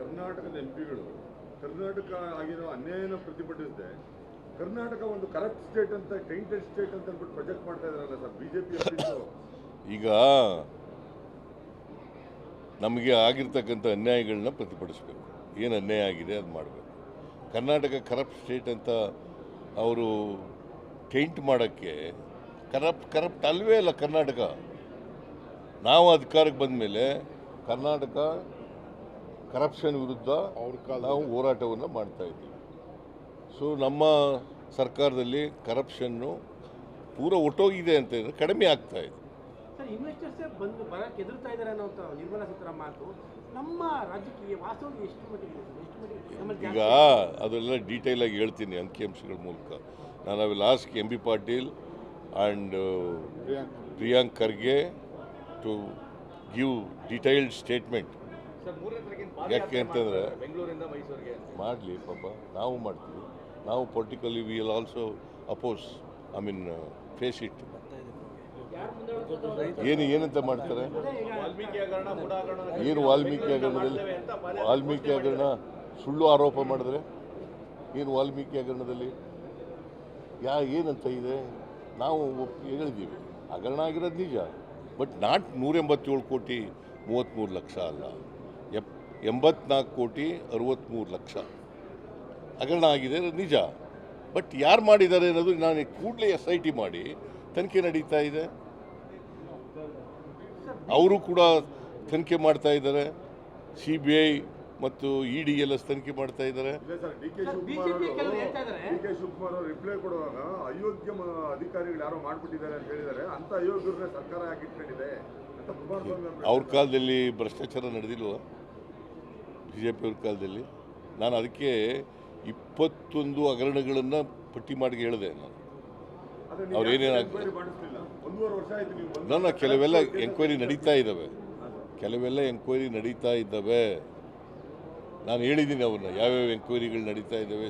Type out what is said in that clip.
ಕರ್ನಾಟಕದ ಎಂ ಪಿಗಳು ಕರ್ನಾಟಕ ಆಗಿರೋ ಅನ್ಯಾಯನ ಪ್ರತಿಭಟಿಸಿದೆ, ಕರ್ನಾಟಕ ಒಂದು ಕರಪ್ಟ್ ಸ್ಟೇಟ್ ಅಂತ ಟೈಂಟೆಡ್ ಸ್ಟೇಟ್ ಅಂತ ಅಂದ್ಬಿಟ್ಟು ಪ್ರೊಜೆಕ್ಟ್ ಮಾಡ್ತಾ ಇದಾರಲ್ಲ ಸರ್ ಬಿಜೆಪಿ ಈಗ ನಮಗೆ ಆಗಿರ್ತಕ್ಕಂಥ ಅನ್ಯಾಯಗಳನ್ನ ಪ್ರತಿಭಟಿಸಬೇಕು. ಏನು ಅನ್ಯಾಯ ಆಗಿದೆ ಅದು ಮಾಡಬೇಕು. ಕರ್ನಾಟಕ ಕರಪ್ಟ್ ಸ್ಟೇಟ್ ಅಂತ ಅವರು ಟೈಂಟ್ ಮಾಡೋಕ್ಕೆ ಕರಪ್ಟ್ ಕರಪ್ಟ್ ಅಲ್ವೇ ಅಲ್ಲ ಕರ್ನಾಟಕ. ನಾವು ಅಧಿಕಾರಕ್ಕೆ ಬಂದ ಮೇಲೆ ಕರ್ನಾಟಕ ಕರಪ್ಷನ್ ವಿರುದ್ಧ ನಾವು ಹೋರಾಟವನ್ನು ಮಾಡ್ತಾ ಇದ್ದೀವಿ. ಸೊ ನಮ್ಮ ಸರ್ಕಾರದಲ್ಲಿ ಕರಪ್ಷನ್ನು ಪೂರ ಒಟ್ಟೋಗಿದೆ ಅಂತ ಹೇಳಿದ್ರೆ ಕಡಿಮೆ ಆಗ್ತಾ ಇದೆ. ಸರ್ ಇನ್ವೆಸ್ಟರ್ಸೇ ಬಂದು ಬರಕ್ಕೆ ಎದುರ್ತಾ ಇದ್ದಾರೆ ಅನ್ನೋ ನಿರ್ಮಲಾ ಸೀತಾರಾಮನ್ ನಮ್ಮ ರಾಜಕೀಯ ವಾಸ್ತವವಾಗಿ ಎಷ್ಟು ಮಟ್ಟಿಗೆ ಎಷ್ಟು ಮಟ್ಟಿಗೆ ಈಗ ಅದೆಲ್ಲ ಡೀಟೇಲ್ ಆಗಿ ಹೇಳ್ತೀನಿ ಅಂಕಿಅಂಶಗಳ ಮೂಲಕ. ನಾನು will ask M B Patil and Priyank Kharge. To give detailed statement ಯಾಕೆ ಅಂತಂದ್ರೆ ಮಾಡಲಿ ಪಾಪ ನಾವು ಮಾಡ್ತೀವಿ. ನಾವು politically we will also oppose I mean face it ಏನು ಏನಂತ ಮಾಡ್ತಾರೆ? ಏನು ವಾಲ್ಮೀಕಿ ಹಗರಣದಲ್ಲಿ ವಾಲ್ಮೀಕಿ ಹಗರಣ ಸುಳ್ಳು ಆರೋಪ ಮಾಡಿದ್ರೆ? ಏನು ವಾಲ್ಮೀಕಿ ಹಗರಣದಲ್ಲಿ ಯಾ ಏನಂತ ಇದೆ? ನಾವು ಹೇಳಿದ್ದೀವಿ. ಹಗರಣ ಆಗಿರೋದು ನಿಜ. ಬಟ್ ನಾಟ್ ನೂರೆಂಬತ್ತೇಳು ಕೋಟಿ ಮೂವತ್ತ್ಮೂರು ಲಕ್ಷ ಅಲ್ಲ. ಎಪ್ ಎಂಬತ್ನಾಲ್ಕು ಕೋಟಿ ಅರವತ್ತ್ಮೂರು ಲಕ್ಷ. ಹಗರಣ ಆಗಿದೆ ನಿಜ. ಬಟ್ ಯಾರು ಮಾಡಿದ್ದಾರೆ ಅನ್ನೋದು ನಾನು ಕೂಡಲೇ ಎಸ್ ಐ ಟಿ ಮಾಡಿ, ತನಿಖೆ ನಡೀತಾ ಇದೆ. ಅವರು ಕೂಡ ತನಿಖೆ ಮಾಡ್ತಾ ಇದ್ದಾರೆ. ಸಿ ಬಿ ಐ ಮತ್ತು ಇ ಡಿ ಎಲ್ಲ ತನಿಖೆ ಮಾಡ್ತಾ ಇದ್ದಾರೆ. ಇಲ್ಲ sir D K sir, Shivakumar BJP ಹೇಳ್ತಾ ಇದ್ದಾರೆ. ಡಿ ಕೆ ಶಿವಕುಮಾರ್ ಅವರು ರಿಪ್ಲೈ ಕೊಡುವಾಗ ಅಯೋಗ್ಯ ಅಧಿಕಾರಿಗಳು ಯಾರೋ ಮಾಡಿಬಿಟ್ಟಿದ್ದಾರೆ ಅಂತ ಹೇಳಿದ್ದಾರೆ. ಅಂತ ಅಯೋಗ್ಯರನ್ನ ಸರ್ಕಾರ ಹಾಕಿಟ್ಕೊಂಡಿದೆ ಅವ್ರ ಕಾಲದಲ್ಲಿ ಭ್ರಷ್ಟಾಚಾರ ನಡೆದಿಲ್ವ? ಬಿ ಜೆ ಪಿಯವ್ರ ಕಾಲದಲ್ಲಿ? ನಾನು ಅದಕ್ಕೆ ಇಪ್ಪತ್ತೊಂದು ಹಗರಣಗಳನ್ನು ಪಟ್ಟಿ ಮಾಡಿ ಹೇಳಿದೆ ನಾನು. ಆದ್ರೆ ಅವ್ರು ಏನೇನು ಮಾಡಿಸ್ಲಿಲ್ಲ? ಒಂದೂವರೆ ವರ್ಷ ಆಯ್ತು ನೀವು ನನ್ನ ಕೆಲವೆಲ್ಲ ಎಂಕ್ವೈರಿ ನಡೀತಾ ಇದ್ದಾವೆ. ಕೆಲವೆಲ್ಲ ಎಂಕ್ವೈರಿ ನಡೀತಾ ಇದ್ದಾವೆ. ನಾನು ಹೇಳಿದ್ದೀನಿ ಅವ್ರನ್ನ ಯಾವ್ಯಾವ ಎಂಕ್ವೈರಿಗಳು ನಡೀತಾ ಇದ್ದಾವೆ